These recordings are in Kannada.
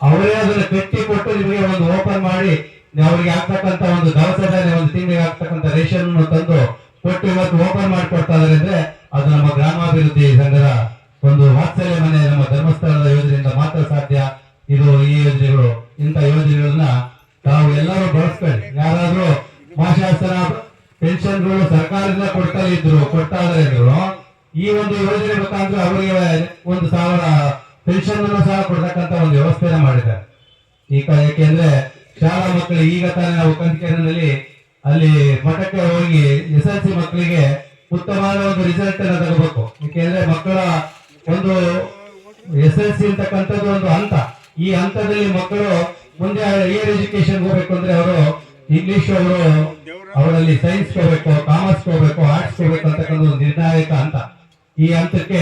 ಅವರೇ ಅದನ್ನು ಕಟ್ಟಿ ಕೊಟ್ಟು ನಿಮಗೆ ಒಂದು ಓಪನ್ ಮಾಡಿ ಅವರಿಗೆ ಆಗ್ತಕ್ಕಂತ ಒಂದು ದವಸ ಧಾನ್ಯ ಒಂದು ತಿಂಗಳಿಗೆ ಆಗ್ತಕ್ಕಂತ ರೇಷನ್ ತಂದು ಕೊಟ್ಟು ಇವತ್ತು ಓಪನ್ ಮಾಡಿಕೊಡ್ತಾ ಇದಾರೆ ಅಂದ್ರೆ ಅದು ನಮ್ಮ ಗ್ರಾಮಾಭಿವೃದ್ಧಿ ಸಂಘದ ಒಂದು ವಾತ್ಸಲ್ಯ ಮನೆ, ನಮ್ಮ ಧರ್ಮಸ್ಥಳದ ಯೋಜನೆಯಿಂದ ಮಾತ್ರ ಸಾಧ್ಯ. ಇದು ಈ ಯೋಜನೆಗಳು, ಇಂಥ ಯೋಜನೆಗಳನ್ನ ತಾವು ಎಲ್ಲರೂ ಬಳಸ್ಕೊಳ್ಳಿ. ಯಾರಾದ್ರೂ ಮಾಶಾಸನ ಪೆನ್ಷನ್ಗಳು ಸರ್ಕಾರದಿಂದ ಕೊಡ್ತಾ ಇದ್ರು ಕೊಡ್ತಾ ಇದ್ರು ಈ ಒಂದು ಯೋಜನೆ ಮುಖಾಂತರ ಅವರಿಗೆ ಒಂದು ಸಾವಿರ ಪೆನ್ಷನ್ ಅನ್ನು ಸಹ ಕೊಡ್ತಕ್ಕಂತ ಒಂದು ವ್ಯವಸ್ಥೆಯನ್ನು ಮಾಡಿದ್ದಾರೆ. ಈಗ ಯಾಕೆಂದ್ರೆ ಶಾಲಾ ಮಕ್ಕಳು ಈಗ ತಾನೇ ನಾವು ಅಲ್ಲಿ ಮಠಕ್ಕೆ ಹೋಗಿ ಎಸ್ ಎಲ್ ಸಿ ಮಕ್ಕಳಿಗೆ ಉತ್ತಮವಾದ ಒಂದು ರಿಸಲ್ಟ್ ಅನ್ನ ತಗೋಬೇಕು. ಯಾಕೆಂದ್ರೆ ಮಕ್ಕಳ ಒಂದು ಎಸ್ ಎಲ್ ಸಿ ಅಂತಕ್ಕಂಥದ್ದು ಒಂದು ಹಂತ. ಈ ಹಂತದಲ್ಲಿ ಮಕ್ಕಳು ಮುಂದೆ ಹೈಯರ್ ಎಜುಕೇಶನ್ ಹೋಗ್ಬೇಕು ಅಂದ್ರೆ ಅವರು ಇಂಗ್ಲಿಷ್ ಅವರು ಅವರಲ್ಲಿ ಸೈನ್ಸ್ ಹೋಗ್ಬೇಕು ಕಾಮರ್ಸ್ ಹೋಗ್ಬೇಕು ಆರ್ಟ್ಸ್ ಹೋಗ್ಬೇಕು ಅಂತಕ್ಕಂಥ ಒಂದು ನಿರ್ಣಾಯಕ ಹಂತ. ಈ ಹಂತಕ್ಕೆ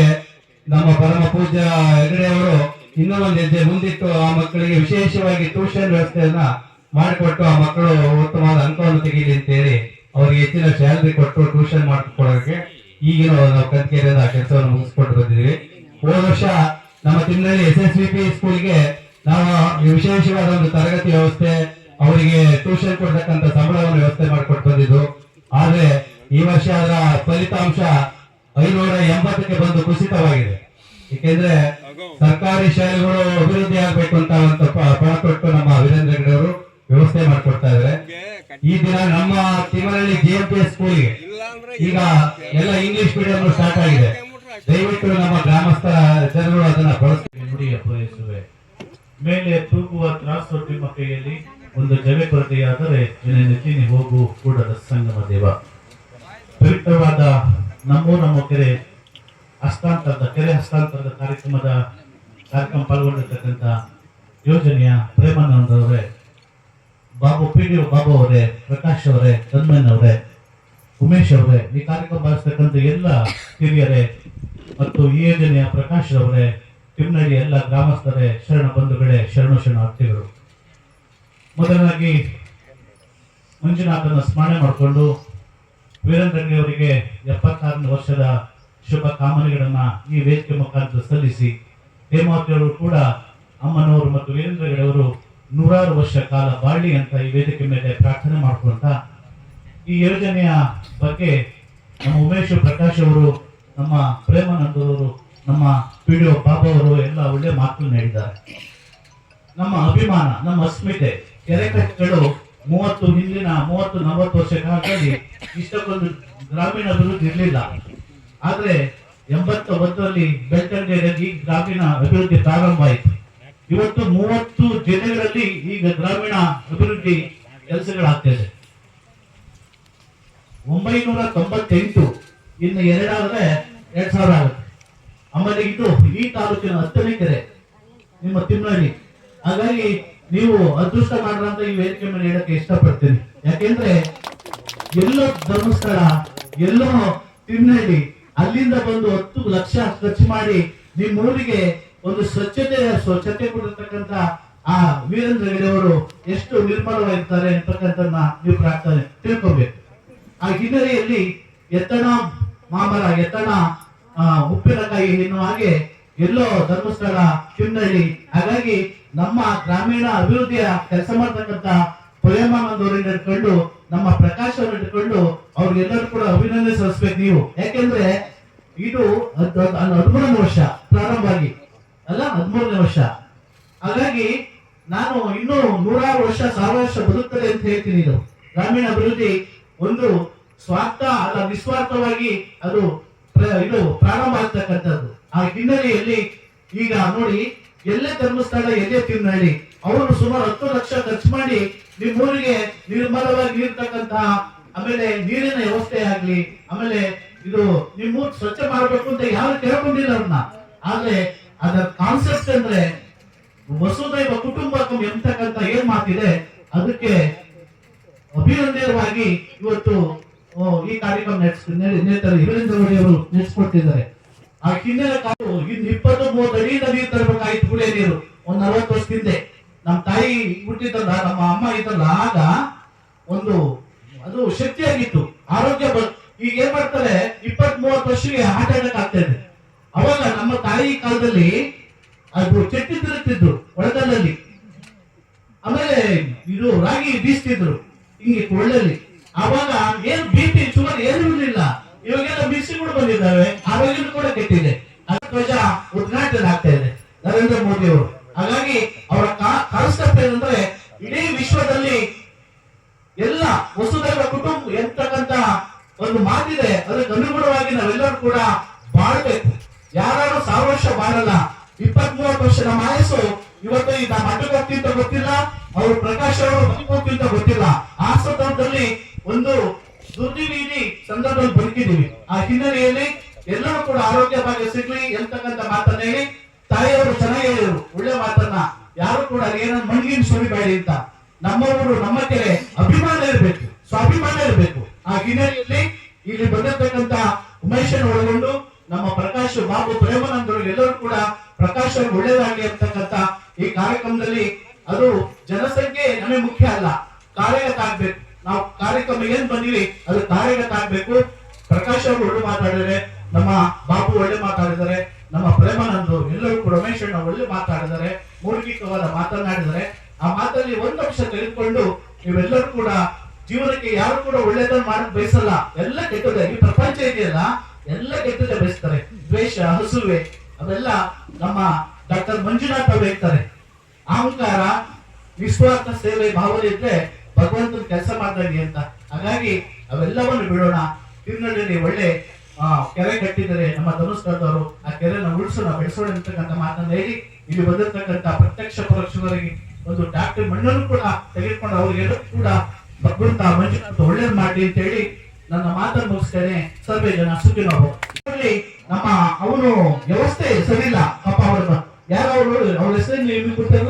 ಪರಮ ಪೂಜ್ಯ ಹೆಗಡೆ ಅವರು ಇನ್ನೂ ಒಂದು ಹೆಜ್ಜೆ ಮುಂದಿಟ್ಟು ಆ ಮಕ್ಕಳಿಗೆ ವಿಶೇಷವಾಗಿ ಟ್ಯೂಷನ್ ವ್ಯವಸ್ಥೆಯನ್ನ ಮಾಡಿಕೊಟ್ಟು ಆ ಮಕ್ಕಳು ಉತ್ತಮವಾದ ಅಂಕವನ್ನು ತೆಗೀಲಿ ಅಂತ ಹೇಳಿ ಅವರಿಗೆ ಹೆಚ್ಚಿನ ಸ್ಯಾಲರಿ ಕೊಟ್ಟು ಟ್ಯೂಷನ್ ಮಾಡಿಕೊಡೋಕೆ ಈಗಿನ ನಾವು ಆ ಕೆಲಸವನ್ನು ಮುಗಿಸ್ಕೊಂಡು ಬಂದಿದ್ದೀವಿ. ಹೋದ ವರ್ಷ ನಮ್ಮ ತಿಂಗಳಲ್ಲಿ ಎಸ್ ಎಸ್ ವಿ ಪಿ ಸ್ಕೂಲ್ಗೆ ನಾವು ವಿಶೇಷವಾದ ಒಂದು ತರಗತಿ ವ್ಯವಸ್ಥೆ, ಅವರಿಗೆ ಟ್ಯೂಷನ್ ಕೊಡ್ತಕ್ಕಂಥ ಸಂಬಳವನ್ನು ವ್ಯವಸ್ಥೆ ಮಾಡಿಕೊಟ್ಟು ಬಂದಿದ್ದು. ಆದ್ರೆ ಈ ವರ್ಷ ಅದರ ಫಲಿತಾಂಶ ಐನೂರ ಎಂಬತ್ತಕ್ಕೆ ಬಂದು ಕುಸಿತವಾಗಿದೆ. ಏಕೆಂದ್ರೆ ಸರ್ಕಾರಿ ಶಾಲೆಗಳು ಅಭಿವೃದ್ಧಿ ಆಗ್ಬೇಕು ಅಂತ ಒಂದು ನಮ್ಮ ವೀರೇಂದ್ರ ಹೆಗ್ಡೆ ಅವರು ವ್ಯವಸ್ಥೆ ಮಾಡ್ಕೊಡ್ತಾ ಇದ್ದಾರೆ. ಈ ದಿನ ನಮ್ಮ Timmanahalli J M P S ಸ್ಕೂಲ್ಗೆ ಈಗ ಎಲ್ಲ ಇಂಗ್ಲಿಷ್ ಮೀಡಿಯಂ ಸ್ಟಾರ್ಟ್ ಆಗಿದೆ. ದಯವಿಟ್ಟು ನಮ್ಮ ಗ್ರಾಮಸ್ಥರ ಜನರು ಅದನ್ನ ಬಳಸಿ ಪೂರೈಸುವೆ ಮೇಲೆ ತೂಗುವ ತ್ರಾಸು ನಿಮ್ಮ ಕೈಯಲ್ಲಿ ಒಂದು ಜವೆ ಕೊರತೆಯಾದರೆ ನೆಚ್ಚಿನಿ ಹೋಗು ಕೂಡದ ಸಂಗಮ ದೇವ. ಪವಿತ್ರವಾದ ನಮ್ಮೂ ನಮ್ಮ ಕೆರೆ ಹಸ್ತಾಂತರದ, ಕೆರೆ ಹಸ್ತಾಂತರದ ಕಾರ್ಯಕ್ರಮದ, ಕಾರ್ಯಕ್ರಮ ಪಾಲ್ಗೊಂಡಿರ್ತಕ್ಕಂಥ ಯೋಜನೆಯ ಪ್ರೇಮಾನಂದ ಅವರೇ, ಬಾಬು ಪಿ ಡಿ ಬಾಬು ಅವರೇ, ಪ್ರಕಾಶ್ ಅವರೇ ತನ್ಮಯನ್ ಅವರೇ, ಉಮೇಶ್ ಅವರೇ, ಈ ಕಾರ್ಯಕ್ರಮ ಬಳಸ್ತಕ್ಕಂಥ ಎಲ್ಲ ಹಿರಿಯರೇ ಮತ್ತು ಈ ಯೋಜನೆಯ ಪ್ರಕಾಶ್ ಅವರೇ ತಿಮ್ಮನಹಳ್ಳಿ ಎಲ್ಲ ಗ್ರಾಮಸ್ಥರೇ, ಶರಣ ಬಂಧುಗಳೇ, ಶರಣು ಶರಣಾರ್ಥಿಗಳು. ಮೊದಲಾಗಿ ಮಂಜುನಾಥನ ಸ್ಮರಣೆ ಮಾಡಿಕೊಂಡು ವೀರೇಂದ್ರ ಹೆಗ್ಗಡೆ ಅವರಿಗೆ ಎಪ್ಪತ್ತಾರನೇ ವರ್ಷದ ಶುಭ ಕಾಮನೆಗಳನ್ನ ಈ ವೇದಿಕೆ ಮುಖಾಂತರ ಸಲ್ಲಿಸಿ ಹೇಮಾವತಿಯವರು ಕೂಡ ಅಮ್ಮನವರು ಮತ್ತು ವೀರೇಂದ್ರಗಡೆಯವರು ನೂರಾರು ವರ್ಷ ಕಾಲ ಬಾಳಿ ಅಂತ ಈ ವೇದಿಕೆ ಮೇಲೆ ಪ್ರಾರ್ಥನೆ ಮಾಡ್ಕೊಂತ, ಈ ಯೋಜನೆಯ ಬಗ್ಗೆ ನಮ್ಮ ಉಮೇಶ್ ಪ್ರಕಾಶ್ ಅವರು, ನಮ್ಮ ಪ್ರೇಮಾನಂದರವರು ನಮ್ಮ ಪಿ ಡಿ ಬಾಬು ಅವರು ಎಲ್ಲ ಒಳ್ಳೆ ಮಾತುಗಳನ್ನ ಹೇಳಿದ್ದಾರೆ ನಮ್ಮ ಅಭಿಮಾನ, ನಮ್ಮ ಅಸ್ಮಿತೆ ಕೆರೆಕಟ್ಟೆಗಳು ಮೂವತ್ತು ಹಿಂದಿನ ಮೂವತ್ತು ನಲವತ್ತು ವರ್ಷ ಕಾಲದಲ್ಲಿ ಇಷ್ಟಕ್ಕೊಂದು ಗ್ರಾಮೀಣ ಅಭಿವೃದ್ಧಿ ಇರಲಿಲ್ಲ. ಆದ್ರೆ ಎಂಬತ್ತೊಂಬತ್ತರಲ್ಲಿ ಬೆಳ್ತಂಗಡಿಯಲ್ಲಿ ಈ ಗ್ರಾಮೀಣ ಅಭಿವೃದ್ಧಿ ಪ್ರಾರಂಭ ಆಯಿತು. ಇವತ್ತು ಮೂವತ್ತು ಜಿಲ್ಲೆಗಳಲ್ಲಿ ಈಗ ಗ್ರಾಮೀಣ ಅಭಿವೃದ್ಧಿ ಕೆಲಸಗಳಾಗ್ತಿದೆ. ಒಂಬೈನೂರ ತೊಂಬತ್ತೆಂಟು ಇನ್ನು ಎರಡಾದ್ರೆ ಎರಡ್ ಸಾವಿರ ಆಗುತ್ತೆ. ಆಮೇಲೆ ಇದು ಈ ತಾಲೂಕಿನ ಹತ್ತನೇ ಕೆರೆ, ನಿಮ್ಮ ತಿಮ್ಮನಹಳ್ಳಿ ಹಾಗಾಗಿ ನೀವು ಅದೃಷ್ಟ ಮಾಡ್ರಂತ ಈ ವೇದಿಕೆ ಮೇಲೆ ಹೇಳಕ್ಕೆ ಇಷ್ಟಪಡ್ತೀನಿ. ಯಾಕೆಂದ್ರೆ ಎಲ್ಲೋ ಧರ್ಮಸ್ಥಳ, ಎಲ್ಲೋ ತಿಮ್ಮನಹಳ್ಳಿ ಅಲ್ಲಿಂದ ಬಂದು ಹತ್ತು ಲಕ್ಷ ಖರ್ಚು ಮಾಡಿ ನಿಮ್ಮ ಊರಿಗೆ ಒಂದು ಸ್ವಚ್ಛತೆ ಸ್ವಚ್ಛತೆ ಕೊಡಿರ್ತಕ್ಕಂತ ಆ ವೀರೇಂದ್ರ ಹೆಗಡೆ ಅವರು ಎಷ್ಟು ನಿರ್ಮಲವಾಗಿರ್ತಾರೆ ಅಂತಕ್ಕಂಥದ್ದನ್ನ ನೀವು ಪ್ರಾರ್ಥನೆ ತಿಳ್ಕೊಬೇಕು. ಆ ಹಿನ್ನೆಲೆಯಲ್ಲಿ ಎತ್ತಣ, ಮಾಮರ ಎತ್ತಣ ಉಪ್ಪಿನಕಾಯಿ ಎನ್ನುವ ಹಾಗೆ ಎಲ್ಲೋ ಧರ್ಮಸ್ಥಳ ಚಿನ್ನಹಳ್ಳಿ ಹಾಗಾಗಿ ನಮ್ಮ ಗ್ರಾಮೀಣ ಅಭಿವೃದ್ಧಿಯ ಕೆಲಸ ಮಾಡ್ತಕ್ಕಂಥ ಪ್ರೇಮಾನಂದ್ ಅವರನ್ನ ಇಟ್ಕೊಂಡು ನಮ್ಮ ಪ್ರಕಾಶ್ ಇಟ್ಕೊಂಡು ಅವ್ರಿಗೆಲ್ಲರೂ ಕೂಡ ಅಭಿನಂದನೆ ಸಲ್ಲಿಸ್ಬೇಕು ನೀವು. ಯಾಕೆಂದ್ರೆ ಇದು ಹದ್- ಹದ್- ಹದಿಮೂರನೇ ವರ್ಷ ಪ್ರಾರಂಭ ಆಗಿ ಅಲ್ಲ, ಹದಿಮೂರನೇ ವರ್ಷ. ಹಾಗಾಗಿ ನಾನು ಇನ್ನೂ ನೂರಾರು ವರ್ಷ ಸಾವಿರ ವರ್ಷ ಬದುಕ್ತದೆ ಅಂತ ಹೇಳ್ತೀನಿ ಇದು. ಗ್ರಾಮೀಣ ಅಭಿವೃದ್ಧಿ ಒಂದು ಸ್ವಾರ್ಥ ಅಲ್ಲ, ನಿಸ್ವಾರ್ಥವಾಗಿ ಅದು ಇದು ಪ್ರಾರಂಭ ಆಗ್ತಕ್ಕಂಥದ್ದು. ಆ ಹಿನ್ನೆಲೆಯಲ್ಲಿ ಈಗ ನೋಡಿ, ಎಲ್ಲೇ ಧರ್ಮಸ್ಥಳ, ಎಲ್ಲೇ ತಿರುನಹಳ್ಳಿ ಅವರು ಸುಮಾರು ಹತ್ತು ಲಕ್ಷ ಖರ್ಚು ಮಾಡಿ ನಿಮ್ಮ ಊರಿಗೆ ನಿರ್ಮಲವಾಗಿ ನೀರ್ತಕ್ಕಂತಹ ಆಮೇಲೆ ನೀರಿನ ವ್ಯವಸ್ಥೆ ಆಗ್ಲಿ, ಆಮೇಲೆ ಇದು ನಿಮ್ಮ ಸ್ವಚ್ಛ ಮಾಡಬೇಕು ಅಂತ ಯಾರು ಕೇಳ್ಕೊಂಡಿಲ್ಲ ಅವ್ರನ್ನ ಆದ್ರೆ ಅದರ ಕಾನ್ಸೆಪ್ಟ್ ಅಂದ್ರೆ ವಸುದೈವ ಕುಟುಂಬಕಂ ಎಂತಕ್ಕಂತ ಏನ್ ಮಾತಿದೆ, ಅದಕ್ಕೆ ಅಭಿನಂದನವಾಗಿ ಇವತ್ತು ಈ ಕಾರ್ಯಕ್ರಮ ನಡೆಸ್ತಾರೆ ವೀರೇಂದ್ರ ಮೋದಿ ಅವರು ನಡೆಸ್ಕೊಡ್ತಿದ್ದಾರೆ ಆ ಹಿನ್ನೆಲೆ ಕಾಲು ಇನ್ ಇಪ್ಪತ್ತು ಮೂವತ್ತು ಅಡಿ ನದಿ ತರಬೇಕಾಯ್ತು ಕುಡಿಯ ನೀರು. ಒಂದ್ ನಲ್ವತ್ತು ವರ್ಷ ಹಿಂದೆ. ನಮ್ಮ ತಾಯಿ ಹುಟ್ಟಿದ್ದಲ್ಲ, ನಮ್ಮ ಅಮ್ಮ ಇದ್ದಲ್ಲ, ಆಗ ಒಂದು, ಅದು ಶಕ್ತಿಯಾಗಿತ್ತು. ವರ್ಷಕ್ಕೆ ಆಗ್ತಾ ಇದೆ ಅವಾಗ ನಮ್ಮ ತಾಯಿ ಕಾಲದಲ್ಲಿ ಅದು ಚಟ್ಟಿ ತಿರುತ್ತಿದ್ರು ಒಳಗಲ್ಲಲ್ಲಿ ರಾಗಿ ಬೀಸ್ತಿದ್ರು. ಹಿಂಗೆ ಕೊಳ್ಳಲ್ಲಿ. ಅವಾಗ ಏನು ಬಿ ಪಿ ಶುಗರ್ ಏನು ಇರಲಿಲ್ಲ. ಇವಾಗೆಲ್ಲ ಬಿಸಿಗಳು ಬಂದಿದ್ದಾವೆ. ಆರೋಗ್ಯ ಕೂಡ ಕೆಟ್ಟಿದೆ. ಧ್ವಜ ಉದ್ಘಾಟನೆ ಆಗ್ತಾ ಇದೆ, ನರೇಂದ್ರ ಮೋದಿ ಅವರು. ಹಾಗಾಗಿ ಅವರ ಕಾನ್ಸೆಪ್ಟ್ ಏನಂದ್ರೆ ಇಡೀ ವಿಶ್ವದಲ್ಲಿ ಎಲ್ಲ ಎಂತಕ್ಕಂತ ಒಂದು ಮಾತಿದೆ, ಅದಕ್ಕೆ ಅನುಗುಣವಾಗಿ ನಾವೆಲ್ಲರೂ ಕೂಡ ಬಾಳ್ಬೇಕು. ಯಾರು ಸಾವಿರ ವರ್ಷ ಬಾಳಲ್ಲ ಇಪ್ಪತ್ ಮೂವತ್ತು ವರ್ಷ ಮಾಯಸ್ಸು ಇವತ್ತು ಈ ನಮ್ಮ ಅಡ್ಡಕ್ಕೆ ಹೋಗ್ತಿಂತ ಗೊತ್ತಿಲ್ಲ, ಅವರು ಪ್ರಕಾಶ್ ಅವರು ಹೋಗ್ತಿಂತ ಗೊತ್ತಿಲ್ಲ. ಆ ಸಂದರ್ಭದಲ್ಲಿ ಒಂದು ದುರ್ದಿವಿ ಸಂದರ್ಭದಲ್ಲಿ ಬದುಕಿದೀವಿ ಆ ಹಿನ್ನೆಲೆಯಲ್ಲಿ ಎಲ್ಲರೂ ಕೂಡ ಆರೋಗ್ಯ ಭಾಗ್ಯ ಸಿಗ್ಲಿ ಎಂತಕ್ಕಂತ ಮಾತನ್ನ ಹೇಳಿ, ತಾಯಿಯವರು ಚೆನ್ನಾಗಿ ಹೇಳಿದ್ರು, ಒಳ್ಳೆ ಮಾತನ್ನ. ಯಾರು ಕೂಡ ಏನೋ ಮಣ್ಗಿನ ಸುರಿಬೇಡಿ ಅಂತ. ನಮ್ಮವರು ನಮ್ಮ ಕೆರೆ ಅಭಿಮಾನ ಇರಬೇಕು, ಸ್ವಾಭಿಮಾನ ಇರಬೇಕು. ಆ ಹಿನ್ನೆಲೆಯಲ್ಲಿ ಇಲ್ಲಿ ಬಂದಿರತಕ್ಕಂತ ಉಮೇಶನ್ ಒಳಗೊಂಡು ನಮ್ಮ ಪ್ರಕಾಶ್ ಬಾಬು ಪ್ರೇಮನಂದರು ಎಲ್ಲರೂ ಕೂಡ ಪ್ರಕಾಶ್ ಅವ್ರಿಗೆ ಒಳ್ಳೇದಾಗ್ಲಿ ಅಂತಕ್ಕಂತ ಈ ಕಾರ್ಯಕ್ರಮದಲ್ಲಿ ಅದು ಜನಸಂಖ್ಯೆ ನಮಗೆ ಮುಖ್ಯ ಅಲ್ಲ, ಕಾರ್ಯಗತ ಆಗ್ಬೇಕು. ನಾವು ಕಾರ್ಯಕ್ರಮ ಏನ್ ಬಂದಿವಿ, ಅದು ಕಾರ್ಯಗತ ಆಗ್ಬೇಕು. ಪ್ರಕಾಶ್ ಅವರು ಒಳ್ಳೆ ಮಾತಾಡಿದರೆ ನಮ್ಮ ಬಾಬು ಒಳ್ಳೆ ಮಾತಾಡಿದರೆ ನಮ್ಮ ಪ್ರೇಮಾನಂದರು ಎಲ್ಲರೂ ಕೂಡ ಅಣ್ಣ ಒಳ್ಳೆ ಮಾತಾಡಿದರೆ ಮೌಲಿಕವಾದ ಮಾತನಾಡಿದರೆ ಆ ಮಾತಲ್ಲಿ ಒಂದು ಅಂಶ ತೆಗೆದುಕೊಂಡು ನೀವೆಲ್ಲರೂ ಕೂಡ ಜೀವನಕ್ಕೆ ಯಾರು ಕೂಡ ಒಳ್ಳೆಯದನ್ನು ಮಾಡಕ್ ಬಯಸಲ್ಲ. ಎಲ್ಲ ಕೆಟ್ಟದೆ ಈ ಪ್ರಪಂಚ ಇದೆಯಲ್ಲ ಎಲ್ಲ ಕೆಟ್ಟದೆ ಬಯಸ್ತಾರೆ. ದ್ವೇಷ ಹಸುವೆ ಅವೆಲ್ಲ ನಮ್ಮ ಡಾಕ್ಟರ್ ಮಂಜುನಾಥ ಅವರು ಹೇಳ್ತಾರೆ. ಅಹಂಕಾರ ನಿಸ್ವಾರ್ಥ ಸೇವೆ ಭಾವನೆ ಇದ್ರೆ ಭಗವಂತನ ಕೆಲಸ ಮಾಡ್ದಂಗೆ ಅಂತ. ಹಾಗಾಗಿ ಅವೆಲ್ಲವನ್ನು ಬಿಡೋಣ. ತಿರುನಳ್ಳಿಯಲ್ಲಿ ಒಳ್ಳೆ ಆ, ಕೆರೆ ಕಟ್ಟಿದರೆ ನಮ್ಮ ಧನುಷ್ಕರ್ದವರು ಆ ಕೆರೆನ ಉಳಿಸೋಣ ಬೆಳೆಸೋಣ ಅಂತಕ್ಕಂಥ ಮಾತನ್ನ ಹೇಳಿ ಇಲ್ಲಿ ಬಂದಿರತಕ್ಕಂಥ ಪ್ರತ್ಯಕ್ಷ ಪರೋಕ್ಷವರಿಗೆ ಒಂದು ಡಾಕ್ಟರ್ ಮಣ್ಣನ್ನು ಕೂಡ ತೆಗೆದುಕೊಂಡು ಅವರಿಗೆ ಕೂಡ ಭಗವಂತ ಮಂಜುನಾಥ್ ಒಳ್ಳೇದ್ ಮಾಡಿ ಅಂತ ಹೇಳಿ ನನ್ನ ಮಾತನ್ನು ಮುಗಿಸ್ತೇನೆ. ಸರ್ವೇ ಜನ ಭವ. ನಮ್ಮ, ಅವನು ವ್ಯವಸ್ಥೆ ಸರಿಯಿಲ್ಲ. ಅಪ್ಪ ಅವ್ರ ಯಾರು ಅವರು ಅವ್ರ ಹೆಸರಲ್ಲಿ ನಿಮ್ಗೆ ಗೊತ್ತಿಲ್ಲ?